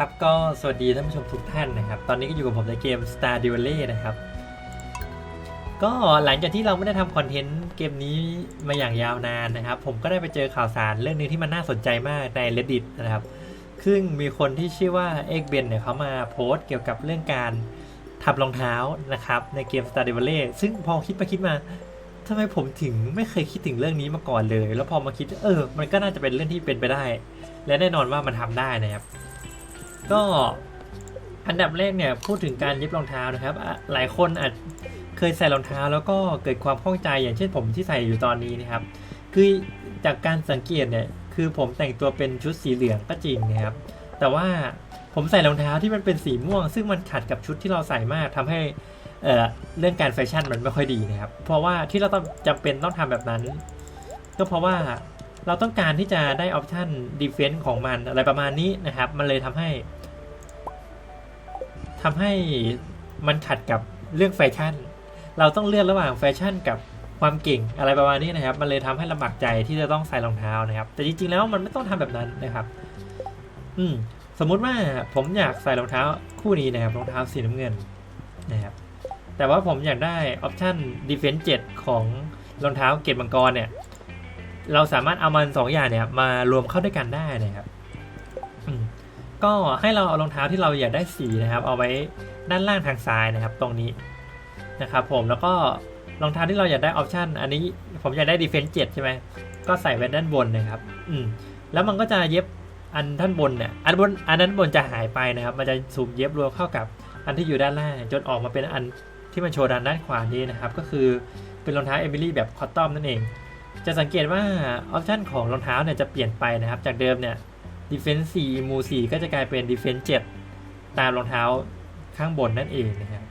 ครับก็สวัสดีท่านผู้ชมทุกท่านนะครับ ตอนนี้ก็อยู่กับผมในเกม Star d u e l l y นะครับ ก็หลังจากที่เราไม่ได้ทำคอนเทนต์เกมนี้มาอย่างยาวนานนะครับ ผมก็ได้ไปเจอข่าวสารเรื่องหนึงที่มันน่าสนใจมากใน reddit นะครับ ซึ่งมีคนที่ชื่อว่าเอ็กเบนเนี่ยเขามาโพสต์เกี่ยวกับเรื่องการทำรองเท้านะครับในเกม Star d u e l l y ซึ่งพอคิดไปคิดมาทำไมผมถึงไม่เคยคิดถึงเรื่องนี้มาก่อนเลย แล้วพอมาคิดเออ มันก็น่าจะเป็นเรื่องที่เป็นไปได้ และแน่นอนว่ามันทำได้นะครับ ก็อันดับแรกเนี่ยพูดถึงการเย็บรองเท้านะครับ หลายคนอาจเคยใส่รองเท้าแล้วก็เกิดความข้องใจอย่างเช่นผมที่ใส่อยู่ตอนนี้นะครับ คือจากการสังเกตเนี่ยคือผมแต่งตัวเป็นชุดสีเหลืองก็จริงนะครับ แต่ว่าผมใส่รองเท้าที่มันเป็นสีม่วง ซึ่งมันขัดกับชุดที่เราใส่มากทำให้เอ่อเรื่องการแฟชั่นมันไม่ค่อยดีนะครับ เพราะว่าที่เราต้องจำเป็นต้องทำแบบนั้น ก็เพราะว่าเราต้องการที่จะได้ออปชันดีเฟนซ์ของมันอะไรประมาณนี้นะครับ มันเลยทำให้ ทำให้มันขัดกับเรื่องแฟชั่น เราต้องเลือกระหว่างแฟชั่นกับความเก่งอะไรประมาณนี้นะครับ มันเลยทำให้ลำบากใจที่จะต้องใส่รองเท้านะครับ แต่จริงๆแล้วมันไม่ต้องทำแบบนั้นนะครับ อืมสมมุติว่าผมอยากใส่รองเท้าคู่นี้นะครับรองเท้าสีน้ำเงินนะครับ แต่ว่าผมอยากได้ออปชัน Defense 7 ของรองเท้าเกตมังกรเนี่ย เราสามารถเอามันสองอย่างเนี่ยมารวมเข้าด้วยกันได้นะครับ ก็ให้เราเอารองเท้าที่เราอยากได้สีนะครับ เอาไว้ด้านล่างทางซ้ายนะครับ ตรงนี้นะครับ ผมแล้วก็รองเท้าที่เราอยากได้ออปชันอันนี้ผมอยากได้ Defense 7ใช่ไหมก็ใส่ไว้ด้านบนนะครับ อืมแล้วมันก็จะเย็บอันท่านบนเนี่ยอันบนอันนั้นบนจะหายไปนะครับ มันจะสูมเย็บรวมเข้ากับอันที่อยู่ด้านล่างจนออกมาเป็นอันที่มันโชว์ด้านด้านขวานี้นะครับ ก็คือเป็นรองเท้าเอมิลี่แบบคอตตอมนั่นเอง จะสังเกตว่าออปชันของรองเท้าเนี่ยจะเปลี่ยนไปนะครับ จากเดิมเนี่ย Defense 4มู4ก็จะกลายเป็น Defense 7ตามรองเท้าข้างบนนั่นเองนะครับ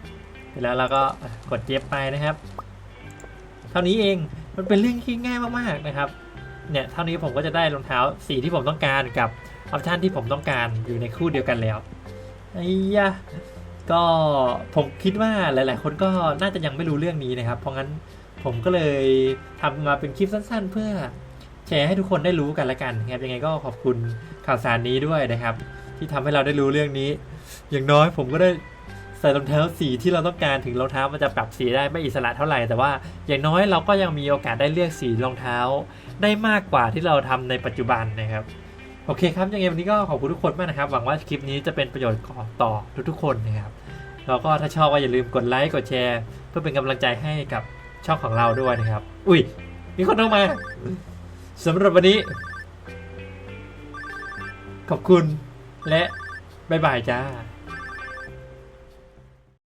เสร็จแล้วเราก็กดเย็บไปนะครับ เท่านี้เองมันเป็นเรื่องที่ง่ายมากๆนะครับเนี่ยเท่านี้ผมก็จะได้รองเท้าสีที่ผมต้องการกับออปชันที่ผมต้องการอยู่ในคู่เดียวกันแล้วไอ้ยะก็ผมคิดว่าหลาย ๆ คนก็น่าจะยังไม่รู้เรื่องนี้นะครับ เพราะงั้นผมก็เลยทำมาเป็นคลิปสั้น ๆ เพื่อ แชร์ให้ทุกคนได้รู้กันละกันนะครับยังไงก็ขอบคุณข่าวสารนี้ด้วยนะครับ ที่ทำให้เราได้รู้เรื่องนี้ อย่างน้อยผมก็ได้ใส่รองเท้าสีที่เราต้องการถึงรองเท้ามันจะปรับสีได้ไม่อิสระเท่าไหร่แต่ว่าอย่างน้อยเราก็ยังมีโอกาสได้เลือกสีรองเท้า ได้มากกว่าที่เราทำในปัจจุบันนะครับโอเคครับยังไงวันนี้ก็ขอบคุณทุกคนมากนะครับ หวังว่าคลิปนี้จะเป็นประโยชน์ต่อทุกๆคนนะครับแล้วก็ถ้าชอบก็อย่าลืมกดไลค์กดแชร์ เพื่อเป็นกำลังใจให้กับช่องของเราด้วยนะครับ อุ้ยมีคนเข้ามา สำหรับวันนี้ ขอบคุณและ บ๊ายบายจ้า